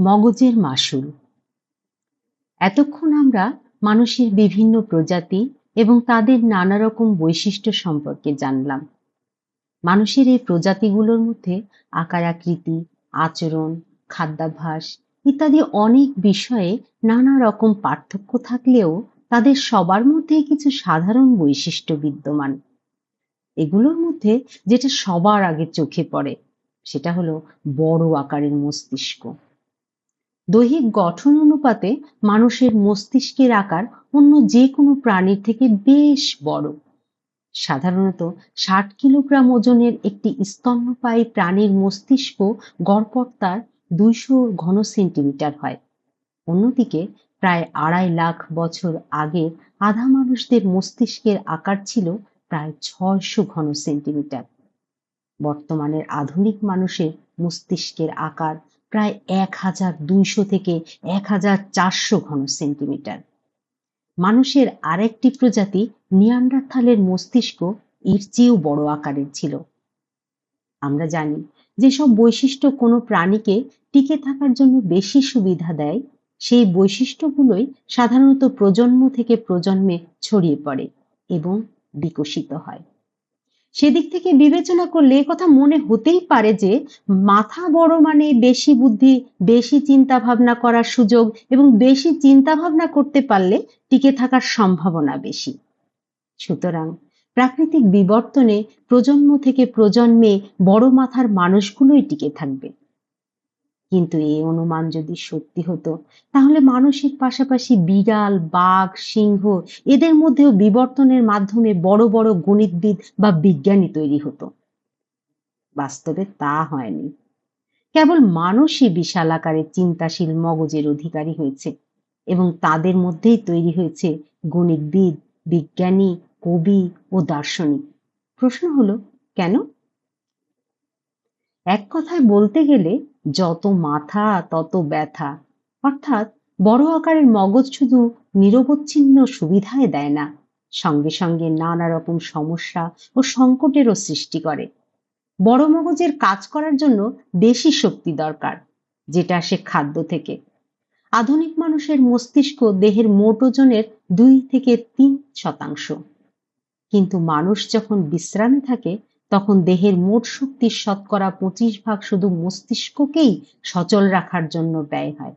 মগজের মাসুল এতক্ষণ আমরা মানুষের বিভিন্ন প্রজাতি এবং তাদের নানা রকম বৈশিষ্ট্য সম্পর্কে জানলাম। মানুষের এই প্রজাতিগুলোর মধ্যে আকার আকৃতি, আচরণ, খাদ্যাভ্যাস ইত্যাদি অনেক বিষয়ে নানা রকম পার্থক্য থাকলেও তাদের সবার মধ্যে কিছু সাধারণ বৈশিষ্ট্য বিদ্যমান। এগুলোর মধ্যে যেটা সবার আগে চোখে পড়ে, সেটা হলো বড় আকারের মস্তিষ্ক। দৈহিক গঠন অনুপাতে মানুষের মস্তিষ্কের আকার অন্য যে কোনো প্রাণীর থেকে বেশ বড়। সাধারণত ষাট কিলোগ্রাম ওজনের একটি স্তন্যপায়ী প্রাণীর মস্তিষ্ক গড়পড় তার দুইশো ঘন সেন্টিমিটার হয়। অন্যদিকে প্রায় আড়াই লাখ বছর আগে আধা মানুষদের মস্তিষ্কের আকার ছিল প্রায় ছয়শো ঘন সেন্টিমিটার। বর্তমানের আধুনিক মানুষের মস্তিষ্কের আকার প্রায় এক হাজার দুইশো থেকে এক হাজার চারশো ঘন সেন্টিমিটার। মানুষের আরেকটি প্রজাতি নিয়ান্ডারথালের মস্তিষ্ক এর চেয়েও বড় আকারের ছিল। আমরা জানি যেসব বৈশিষ্ট্য কোনো প্রাণীকে টিকে থাকার জন্য বেশি সুবিধা দেয়, সেই বৈশিষ্ট্যগুলোই সাধারণত প্রজন্ম থেকে প্রজন্মে ছড়িয়ে পড়ে এবং বিকশিত হয়। সেদিক থেকে বিবেচনা করলে কথা মনে হতেই পারে যে, মাথা বড় মানে বেশি বুদ্ধি, বেশি চিন্তা ভাবনা করার সুযোগ এবং বেশি চিন্তা ভাবনা করতে পারলে টিকে থাকার সম্ভাবনা বেশি। সুতরাং প্রাকৃতিক বিবর্তনে প্রজন্ম থেকে প্রজন্মে বড় মাথার মানুষগুলোই টিকে থাকবে। কিন্তু এই অনুমান যদি সত্যি হতো, তাহলে মানুষের পাশাপাশি বিড়াল, বাঘ, সিংহ এদের মধ্যেও বিবর্তনের মাধ্যমে বড় বড় গণিতবিদ বা বিজ্ঞানী তৈরি হতো। বাস্তবে তা হয়নি। কেবল মানুষই বিশাল আকারে চিন্তাশীল মগজের অধিকারী হয়েছে এবং তাদের মধ্যেই তৈরি হয়েছে গণিতবিদ, বিজ্ঞানী, কবি ও দার্শনিক। প্রশ্ন হলো, কেন? এক কথায় বলতে গেলে যত মাথা, তত ব্যথা। অর্থাৎ বড় আকারের মগজ শুধু নিরবচ্ছিন্ন সুবিধায় দেয় না, সঙ্গে সঙ্গে নানা রকম সমস্যা ও সংকটেরও সৃষ্টি করে। বড় মগজের কাজ করার জন্য বেশি শক্তি দরকার, যেটা আসে খাদ্য থেকে। আধুনিক মানুষের মস্তিষ্ক দেহের মোট ওজনের দুই থেকে তিন শতাংশ। কিন্তু মানুষ যখন বিশ্রামে থাকে তখন দেহের মোট শক্তির শতকরা পঁচিশ ভাগ শুধু মস্তিষ্ককেই সচল রাখার জন্য ব্যয় হয়।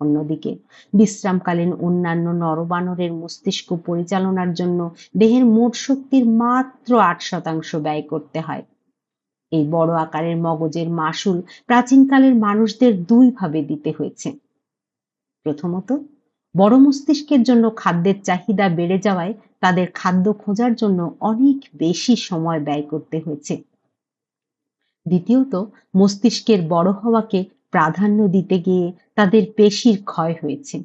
অন্যদিকে, বিশ্রামকালীন অন্যান্য নরবানরের মস্তিষ্ক পরিচালনার জন্য দেহের মোট শক্তির মাত্র আট শতাংশ ব্যয় করতে হয়। এই বড় আকারের মগজের মাসুল প্রাচীনকালের মানুষদের দুই ভাবে দিতে হয়েছে। প্রথমত বড় মস্তিষ্কের জন্য খাদ্যের চাহিদা বেড়ে যাওয়ায় তাদের খাদ্য খোঁজার জন্য অনেক বেশি সময় ব্যয় করতে হয়েছে। দ্বিতীয়ত, মস্তিষ্কের বড় হওয়াকে প্রাধান্য দিতে গিয়ে তাদের পেশির ক্ষয় হয়েছে,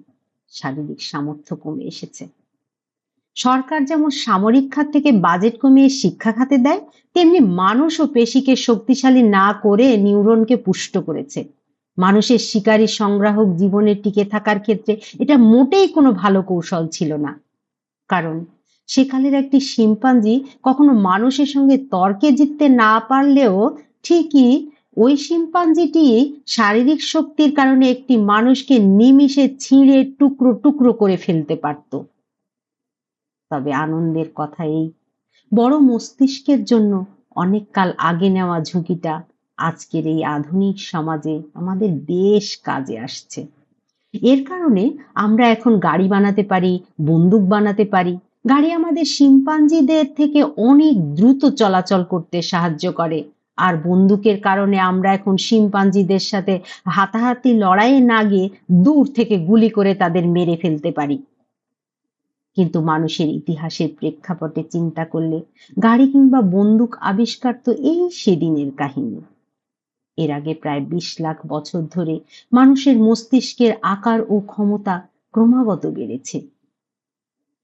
শারীরিক সামর্থ্য কমে এসেছে। সরকার যেমন সামরিক খাত থেকে বাজেট কমিয়ে শিক্ষা খাতে দেয়, তেমনি মানুষ ও পেশিকে শক্তিশালী না করে নিউরনকে পুষ্ট করেছে। মানুষের শিকারী সংগ্রাহক জীবনে টিকে থাকার ক্ষেত্রে এটা মোটেই কোনো ভালো কৌশল ছিল না। কারণ সেকালের একটি শিম্পাঞ্জি কখনো মানুষের সঙ্গে তর্কে জিততে না পারলেও ঠিকই ওই শিম্পাঞ্জিটি শারীরিক শক্তির কারণে একটি মানুষকে নিমিষে ছিঁড়ে টুকরো টুকরো করে ফেলতে পারত। তবে আনন্দের কথা এই, বড় মস্তিষ্কের জন্য অনেক কাল আগে নেওয়া ঝুঁকিটা আজকের এই আধুনিক সমাজে আমাদের বেশ কাজে আসছে। এর কারণে আমরা এখন গাড়ি বানাতে পারি, বন্দুক বানাতে পারি। গাড়ি আমাদের শিম্পাঞ্জিদের থেকে অনেক দ্রুত চলাচল করতে সাহায্য করে। আর বন্দুকের কারণে আমরা এখন শিম্পাঞ্জিদের সাথে হাতাহাতি লড়াইয়ে না গিয়ে দূর থেকে গুলি করে তাদের মেরে ফেলতে পারি। কিন্তু মানুষের ইতিহাসের প্রেক্ষাপটে চিন্তা করলে গাড়ি কিংবা বন্দুক আবিষ্কার তো এই সেদিনের কাহিনী। এর আগে প্রায় বিশ লাখ বছর ধরে মানুষের মস্তিষ্কের আকার ও ক্ষমতা ক্রমাগত বেড়েছে।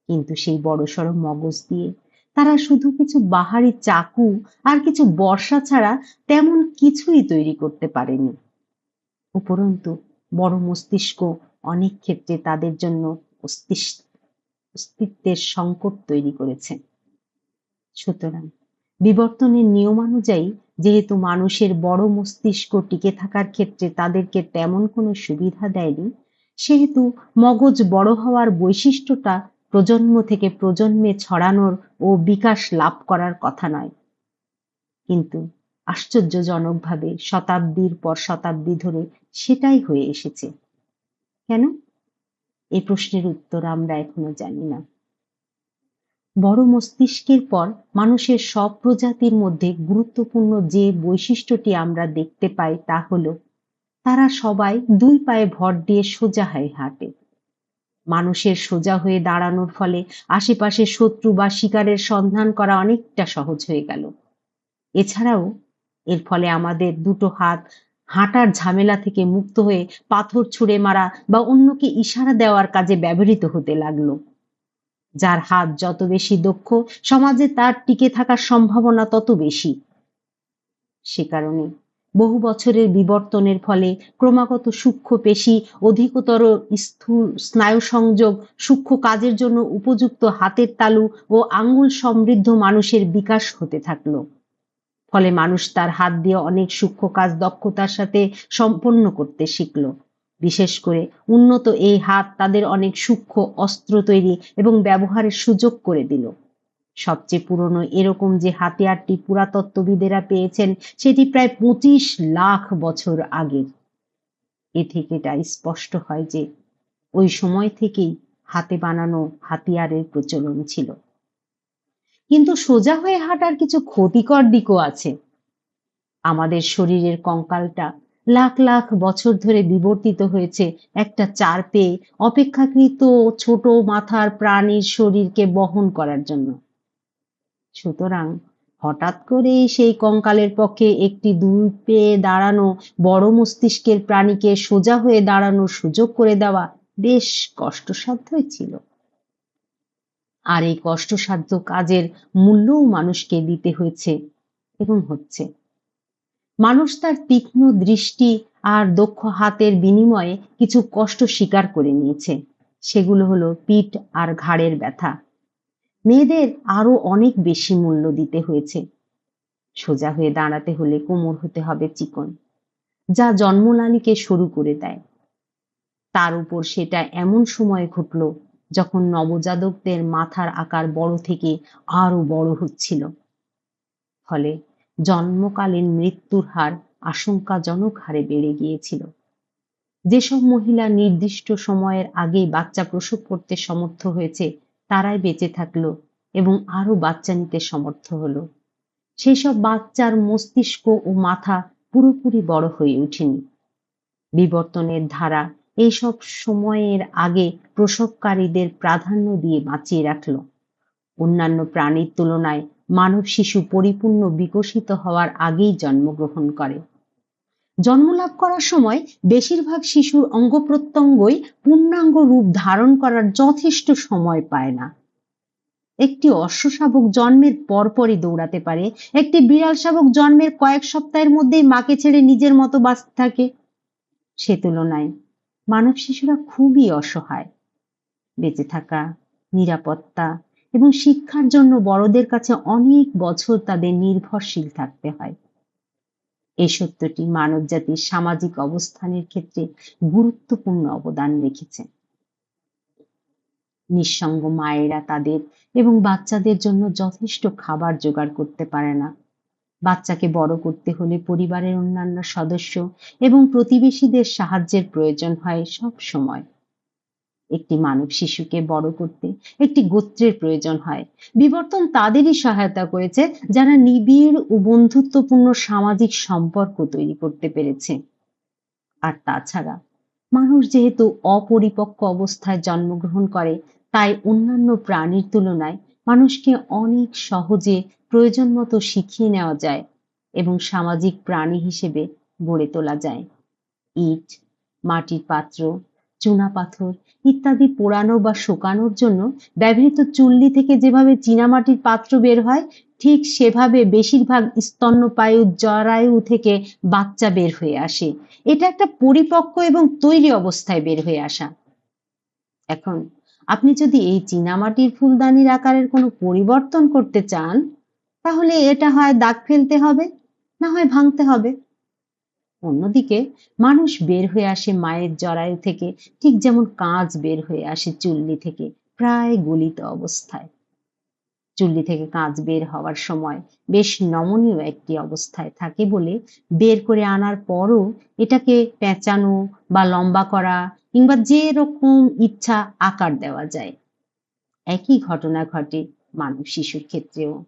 কিন্তু সেই বড় বড়সড় মগজ দিয়ে তারা শুধু কিছু বাহারি চাকু আর কিছু বর্ষা ছাড়া তেমন কিছুই তৈরি করতে পারেনি। উপরন্তু বড় মস্তিষ্ক অনেক ক্ষেত্রে তাদের জন্য অস্তিত্বের সংকট তৈরি করেছে। সুতরাং বিবর্তনের নিয়মানুযায়ী যেহেতু মানুষের বড় মস্তিষ্ক টিকে থাকার ক্ষেত্রে তাদেরকে তেমন কোনো সুবিধা দেয়নি, সেহেতু মগজ বড় হওয়ার বৈশিষ্ট্যটা প্রজন্ম থেকে প্রজন্মে ছড়ানোর ও বিকাশ লাভ করার কথা নয়। কিন্তু আশ্চর্যজনকভাবে শতাব্দীর পর শতাব্দী ধরে সেটাই হয়ে এসেছে। কেন? এই প্রশ্নের উত্তর আমরা এখনও জানি না। বড় মস্তিষ্কের পর মানুষের সব প্রজাতির মধ্যে গুরুত্বপূর্ণ যে বৈশিষ্ট্যটি আমরা দেখতে পাই তা হল, তারা সবাই দুই পায়ে ভর দিয়ে সোজা হয়ে হাঁটে। মানুষের সোজা হয়ে দাঁড়ানোর ফলে আশেপাশে শত্রু বা শিকারের সন্ধান করা অনেকটা সহজ হয়ে গেল। এছাড়াও, এর ফলে আমাদের দুটো হাত হাঁটার ঝামেলা থেকে মুক্ত হয়ে পাথর ছুঁড়ে মারা বা অন্যকে ইশারা দেওয়ার কাজে ব্যবহৃত হতে লাগল। যার হাত যত বেশি দক্ষ, সমাজে তার টিকে থাকার সম্ভাবনা তত বেশি। সে কারণে বহু বছরের বিবর্তনের ফলে ক্রমাগত সূক্ষ্ম পেশি, অধিকতর স্থূল স্নায়ু সংযোগ সূক্ষ্ম কাজের জন্য উপযুক্ত হাতের তালু ও আঙ্গুল সমৃদ্ধ মানুষের বিকাশ হতে থাকল। ফলে মানুষ তার হাত দিয়ে অনেক সূক্ষ্ম কাজ দক্ষতার সাথে সম্পন্ন করতে শিখল। বিশেষ করে উন্নত এই হাত তাদের অনেক সূক্ষ্ম অস্ত্র তৈরি এবং ব্যবহারের সুযোগ করে দিল। সবচেয়ে পুরনো এরকম যে হাতিয়ারটি পুরাতত্ত্ববিদেরা পেয়েছেন, সেটি প্রায় পঁচিশ লাখ বছর আগের। এ থেকে এটা স্পষ্ট হয় যে ওই সময় থেকেই হাতে বানানো হাতিয়ারের প্রচলন ছিল। কিন্তু সোজা হয়ে হাঁটার কিছু ক্ষতিকর দিকও আছে। আমাদের শরীরের কঙ্কালটা লাখ লাখ বছর ধরে বিবর্তিত হয়েছে একটা চার পেয়ে অপেক্ষাকৃত ছোট মাথার প্রাণীর শরীরকে বহন করার জন্য। সুতরাং হঠাৎ করে সেই কঙ্কালের পক্ষে একটি দুই পেয়ে দাঁড়ানো বড় মস্তিষ্কের প্রাণীকে সোজা হয়ে দাঁড়ানোর সুযোগ করে দেওয়া বেশ কষ্টসাধ্যই ছিল। আর এই কষ্টসাধ্য কাজের মূল্যও মানুষকে দিতে হয়েছে এবং হচ্ছে। মানুষ তার তীক্ষ্ণ দৃষ্টি আর দক্ষ হাতের বিনিময়ে কিছু কষ্ট স্বীকার করে নিয়েছে। সেগুলো হলো পিঠ আর ঘাড়ের ব্যথা। মেয়েদের আরও অনেক বেশি মূল্য দিতে হয়েছে। সোজা হয়ে দাঁড়াতে হলে কোমর হতে হবে চিকন, যা জন্মনালীকে শুরু করে দেয়। তার উপর সেটা এমন সময় ঘটল যখন নবজাতকদের মাথার আকার বড় থেকে আরও বড় হচ্ছিল। ফলে জন্মকালীন মৃত্যুর হার আশঙ্কাজনক হারে বেড়ে গিয়েছিল। যেসব মহিলা নির্দিষ্ট সময়ের আগেই বাচ্চা প্রসব করতে সমর্থ হয়েছে, তারাই বেঁচে থাকল এবং আরও বাচ্চা নিতে সমর্থ হলো। সেই সব বাচ্চার মস্তিষ্ক ও মাথা পুরোপুরি বড় হয়ে উঠেনি বিবর্তনের ধারা এইসব সময়ের আগে প্রসবকারীদের প্রাধান্য দিয়ে বাঁচিয়ে রাখল। অন্যান্য প্রাণীর তুলনায় মানব শিশু পরিপূর্ণ বিকশিত হওয়ার আগেই জন্মগ্রহণ করে। জন্মলাভ করার সময় বেশিরভাগ শিশুর অঙ্গ প্রত্যঙ্গই পূর্ণাঙ্গ রূপ ধারণ করার যথেষ্ট সময় পায় না। একটি অশ্ব শাবক জন্মের পরপরই দৌড়াতে পারে, একটি বিড়াল শাবক জন্মের কয়েক সপ্তাহের মধ্যেই মাকে ছেড়ে নিজের মতো বাঁচতে থাকে। সে তুলনায় মানব শিশুরা খুবই অসহায়। বেঁচে থাকা, নিরাপত্তা এবং শিক্ষার জন্য বড়দের কাছে অনেক বছর তাদের নির্ভরশীল থাকতে হয়। এই সত্যটি মানব জাতির সামাজিক অবস্থানের ক্ষেত্রে গুরুত্বপূর্ণ অবদান রেখেছে। নিঃসঙ্গ মায়েরা তাদের এবং বাচ্চাদের জন্য যথেষ্ট খাবার জোগাড় করতে পারে না। বাচ্চাকে বড় করতে হলে পরিবারের অন্যান্য সদস্য এবং প্রতিবেশীদের সাহায্যের প্রয়োজন হয় সব সময় একটি মানব শিশুকে বড় করতে একটি গোত্রের প্রয়োজন হয়। বিবর্তন তাদেরই সহায়তা করেছে যারা নিবিড় ও বন্ধুত্বপূর্ণ সামাজিক সম্পর্ক তৈরি করতে পেরেছে। আর তাছাড়া মানুষ যেহেতু অপরিপক্ক অবস্থায় জন্মগ্রহণ করে, তাই অন্যান্য প্রাণীর তুলনায় মানুষকে অনেক সহজে প্রয়োজন মতো শিখিয়ে নেওয়া যায় এবং সামাজিক প্রাণী হিসেবে গড়ে তোলা যায়। ইট, মাটির পাত্র চুনাপাথর ইত্যাদি পোড়ানো বা শোকানোর জন্য ব্যবহৃত চুল্লি থেকে যেভাবে চীনামাটির পাত্র বের হয়, ঠিক সেভাবে বেশিরভাগ স্তন্যপায়ু জরায়ু থেকে বাচ্চা বের হয়ে আসে। এটা একটা পরিপক্ক এবং তৈরি অবস্থায় বের হয়ে আসা। এখন, আপনি যদি এই চীনামাটির ফুলদানির আকারের কোনো পরিবর্তন করতে চান, তাহলে এটা হয় দাগ ফেলতে হবে, না হয় ভাঙতে হবে। অন্যদিকে মানুষ বের হয়ে আসে মায়ের জরায়ু থেকে, ঠিক যেমন কাঁচ বের হয়ে আসে চুল্লি থেকে, প্রায় গলিত অবস্থায়। চুল্লি থেকে কাঁচ বের হওয়ার সময় বেশ নমনীয় একটি অবস্থায় থাকে বলে বের করে আনার পরও এটাকে পেঁচানো বা লম্বা করা কিংবা যে রকম ইচ্ছা আকার দেওয়া যায়। একই ঘটনা ঘটে মানব শিশুর ক্ষেত্রেও।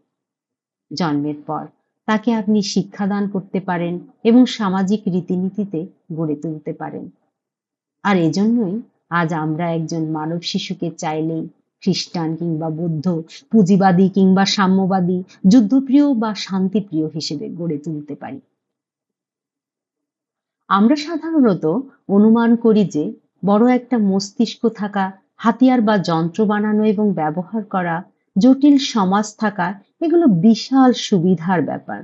জন্মের পর তাকে আপনি শিক্ষাদান করতে পারেন এবং সামাজিক রীতিনীতিতে গড়ে তুলতে পারেন। আর এজন্যই আজ আমরা একজন মানব শিশুকে চাইলেই খ্রিস্টান কিংবা বৌদ্ধ, পুঁজিবাদী কিংবা সাম্যবাদী, যুদ্ধপ্রিয় বা শান্তিপ্রিয় হিসেবে গড়ে তুলতে পারি। আমরা সাধারণত অনুমান করি যে বড় একটা মস্তিষ্ক থাকা, হাতিয়ার বা যন্ত্র বানানো এবং ব্যবহার করা জটিল সমাজ থাকা এগুলো বিশাল সুবিধার ব্যাপার।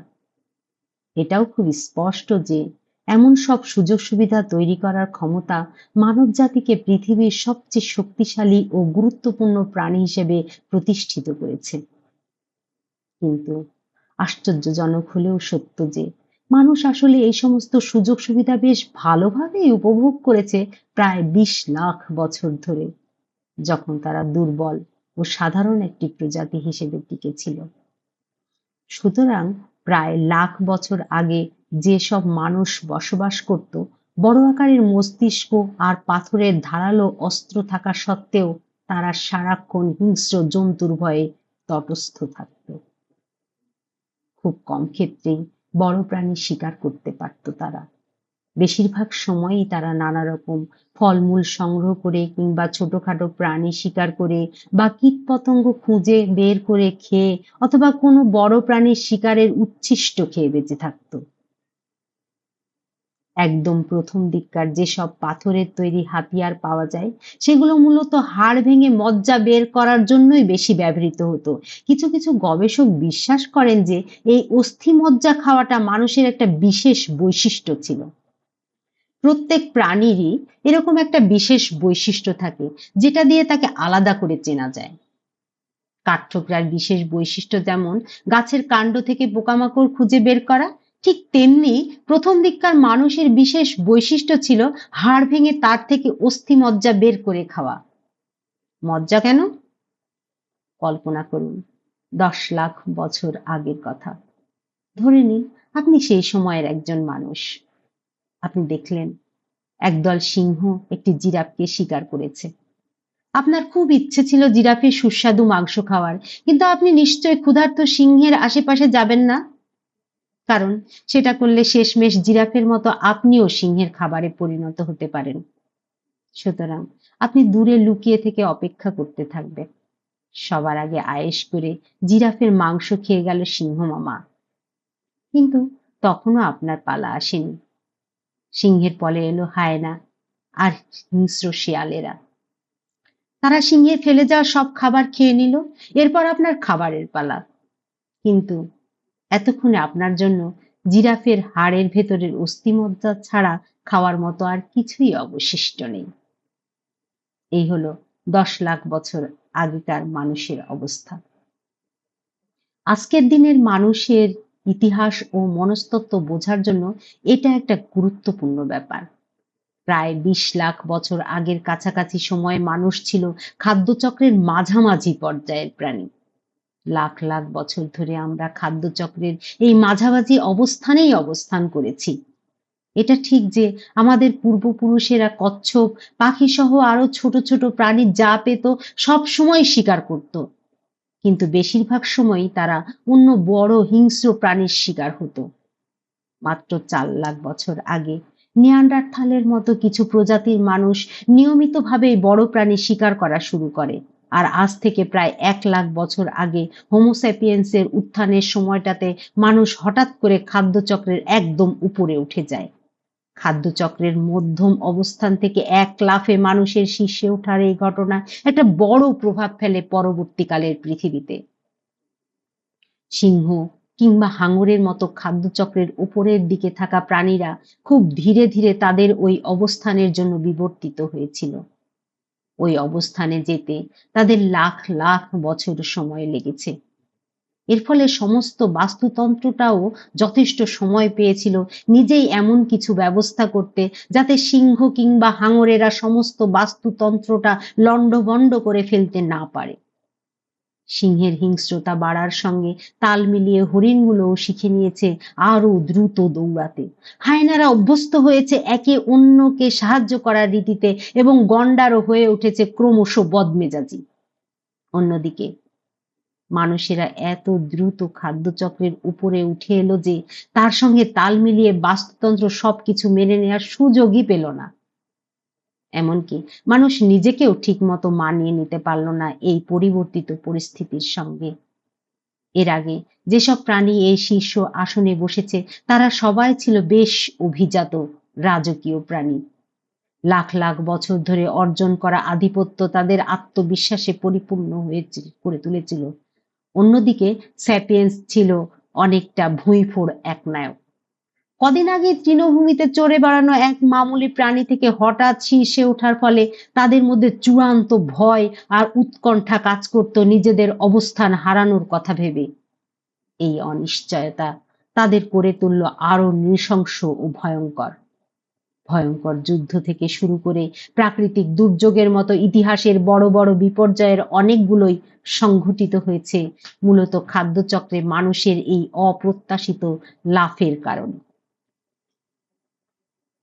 এটাও খুব স্পষ্ট যে এমন সব সুযোগ সুবিধা তৈরি করার ক্ষমতা মানব জাতিকে পৃথিবীর সবচেয়ে শক্তিশালী ও গুরুত্বপূর্ণ প্রাণী হিসেবে প্রতিষ্ঠিত করেছে। কিন্তু আশ্চর্যজনক হলেও সত্য যে মানুষ আসলে এই সমস্ত সুযোগ সুবিধা বেশ ভালোভাবেই উপভোগ করেছে প্রায় বিশ লাখ বছর ধরে। যখন তারা দুর্বল ও সাধারণ একটি প্রজাতি হিসেবে টিকেছিল। সুতরাং প্রায় লাখ বছর আগে যেসব মানুষ বসবাস করত, বড় আকারের মস্তিষ্ক আর পাথরের ধারালো অস্ত্র থাকা সত্ত্বেও তারা সারাক্ষণ হিংস্র জন্তুর ভয়ে তটস্থ থাকত। খুব কম ক্ষেত্রেই বড় প্রাণী শিকার করতে পারত তারা। বেশিরভাগ সময়ই তারা নানা রকম ফলমূল সংগ্রহ করে কিংবা ছোটখাটো প্রাণী শিকার করে বা কীটপতঙ্গ খুঁজে বের করে খেয়ে অথবা কোনো বড় প্রাণীর শিকারের উচ্ছিষ্ট খেয়ে বেঁচে থাকত। একদম প্রথম দিককার যেসব পাথরের তৈরি হাতিয়ার পাওয়া যায়, সেগুলো মূলত হাড় ভেঙে মজ্জা বের করার জন্যই বেশি ব্যবহৃত হতো। কিছু কিছু গবেষক বিশ্বাস করেন যে এই অস্থি মজ্জা খাওয়াটা মানুষের একটা বিশেষ বৈশিষ্ট্য ছিল। প্রত্যেক প্রাণীরই এরকম একটা বিশেষ বৈশিষ্ট্য থাকে, যেটা দিয়ে তাকে আলাদা করে চেনা যায়। কাঠঠোকরার বিশেষ বৈশিষ্ট্য যেমন, গাছের কাণ্ড থেকে পোকামাকড় খুঁজে বের করা, ঠিক তেমনি প্রথম দিককার মানুষের বিশেষ বৈশিষ্ট্য ছিল হাড় ভেঙে তার থেকে অস্থি মজ্জা বের করে খাওয়া। মজ্জা কেন? কল্পনা করুন, দশ লাখ বছর আগের কথা। ধরে নিন, আপনি সেই সময়ের একজন মানুষ। আপনি দেখলেন, একদল সিংহ একটি জিরাফকে শিকার করেছে। আপনার খুব ইচ্ছে ছিল জিরাফের সুস্বাদু মাংস খাওয়ার, কিন্তু আপনি নিশ্চয় ক্ষুধার্ত সিংহের আশেপাশে যাবেন না? কারণ সেটা করলে শেষমেশ জিরাফের মতো আপনিও সিংহের খাবারে পরিণত হতে পারেন। সুতরাং আপনি দূরে লুকিয়ে থেকে অপেক্ষা করতে থাকবেন। সবার আগে আয়েস করে জিরাফের মাংস খেয়ে গেল সিংহ মামা। কিন্তু তখনও আপনার পালা আসেনি। সিংহের পলে এলো হায়না আর হিংস্র শিয়ালেরা। তারা সিংহের ফেলে যাওয়া সব খাবার খেয়ে নিল, এরপর আপনার খাবারের পালা। কিন্তু এতক্ষণে আপনার জন্য জিরাফের হাড়ের ভেতরের অস্থিমজ্জা ছাড়া খাওয়ার মতো আর কিছুই অবশিষ্ট নেই। এই হলো দশ লাখ বছর আগেকার মানুষের অবস্থা। আজকের দিনের মানুষের ইতিহাস ও মনস্তত্ত্ব বোঝার জন্য এটা একটা গুরুত্বপূর্ণ ব্যাপার। প্রায় বিশ লাখ বছর আগের কাছাকাছি সময়ে মানুষ ছিল খাদ্যচক্রের মাঝামাঝি পর্যায়ের প্রাণী। লাখ লাখ বছর ধরে আমরা খাদ্যচক্রের এই মাঝামাঝি অবস্থানেই অবস্থান করেছি। এটা ঠিক যে আমাদের পূর্বপুরুষেরা কচ্ছপ পাখি সহ আরও ছোট ছোট প্রাণী যা পেত সব সময় শিকার করত। কিন্তু বেশিরভাগ সময়ই তারা অন্য বড় হিংস্র প্রাণীর শিকার হতো। মাত্র চার লাখ বছর আগে নিয়ান্ডারথালের মতো কিছু প্রজাতির মানুষ নিয়মিতভাবে বড় প্রাণী শিকার করা শুরু করে। আর আজ থেকে প্রায় এক লাখ বছর আগে হোমোস্যাপিয়েন্সের উত্থানের সময়টাতে মানুষ হঠাৎ করে খাদ্যচক্রের একদম উপরে উঠে যায়। খাদ্যচক্রের মধ্যম অবস্থান থেকে এক লাফে মানুষের শীর্ষে ওঠার এই ঘটনা একটা বড় প্রভাব ফেলে পরবর্তীকালের পৃথিবীতে। সিংহ কিংবা হাঙরের মতো খাদ্যচক্রের উপরের দিকে থাকা প্রাণীরা খুব ধীরে ধীরে তাদের ওই অবস্থানের জন্য বিবর্তিত হয়েছিল। ওই অবস্থানে যেতে তাদের লাখ লাখ বছর সময় লেগেছে। এর ফলে সমস্ত বাস্তুতন্ত্রটাও যথেষ্ট সময় পেয়েছিল। নিজেই এমন কিছু ব্যবস্থা করতে, যাতে সিংহ কিংবা হাঙরেরা সমস্ত বাস্তুতন্ত্রটা লণ্ডভণ্ড করে ফেলতে না পারে। সিংহের হিংস্রতা বাড়ার সঙ্গে তাল মিলিয়ে হরিণগুলোও শিখে নিয়েছে আরও দ্রুত দৌড়াতে। হায়নারা অভ্যস্ত হয়েছে একে অন্যকে সাহায্য করার রীতিতে এবং গন্ডারও হয়ে উঠেছে ক্রমশ বদমেজাজি। অন্যদিকে মানুষেরা এত দ্রুত খাদ্যচক্রের উপরে উঠে এলো যে তার সঙ্গে তাল মিলিয়ে বাস্তুতন্ত্র সবকিছু মেনে নেওয়ার সুযোগই পেল না। এমনকি মানুষ নিজেকেও ঠিকমতো মানিয়ে নিতে পারল না এই পরিবর্তিত পরিস্থিতির সঙ্গে। এর আগে যেসব প্রাণী এই শীর্ষ আসনে বসেছে, তারা সবাই ছিল বেশ অভিজাত রাজকীয় প্রাণী। লাখ লাখ বছর ধরে অর্জন করা আধিপত্য তাদের আত্মবিশ্বাসে পরিপূর্ণ হয়েছিল, করে তুলেছিল। অন্যদিকে স্যাপিয়েন্স ছিল অনেকটা ভুঁইফোড় এক নায়ক। কদিন আগে তৃণভূমিতে চড়ে বেড়ানো এক মামুলি প্রাণী থেকে হঠাৎ শীর্ষে ওঠার ফলে তাদের মধ্যে চূড়ান্ত ভয় আর উৎকণ্ঠা কাজ করত নিজেদের অবস্থান হারানোর কথা ভেবে। এই অনিশ্চয়তা তাদের করে তুলল আরও নৃশংস ও ভয়ঙ্কর। ভয়ঙ্কর যুদ্ধ থেকে শুরু করে প্রাকৃতিক দুর্যোগের মতো ইতিহাসের বড় বড় বিপর্যয়ের অনেকগুলোই সংঘটিত হয়েছে, মূলত খাদ্যচক্রে মানুষের এই অপ্রত্যাশিত লাফের কারণে।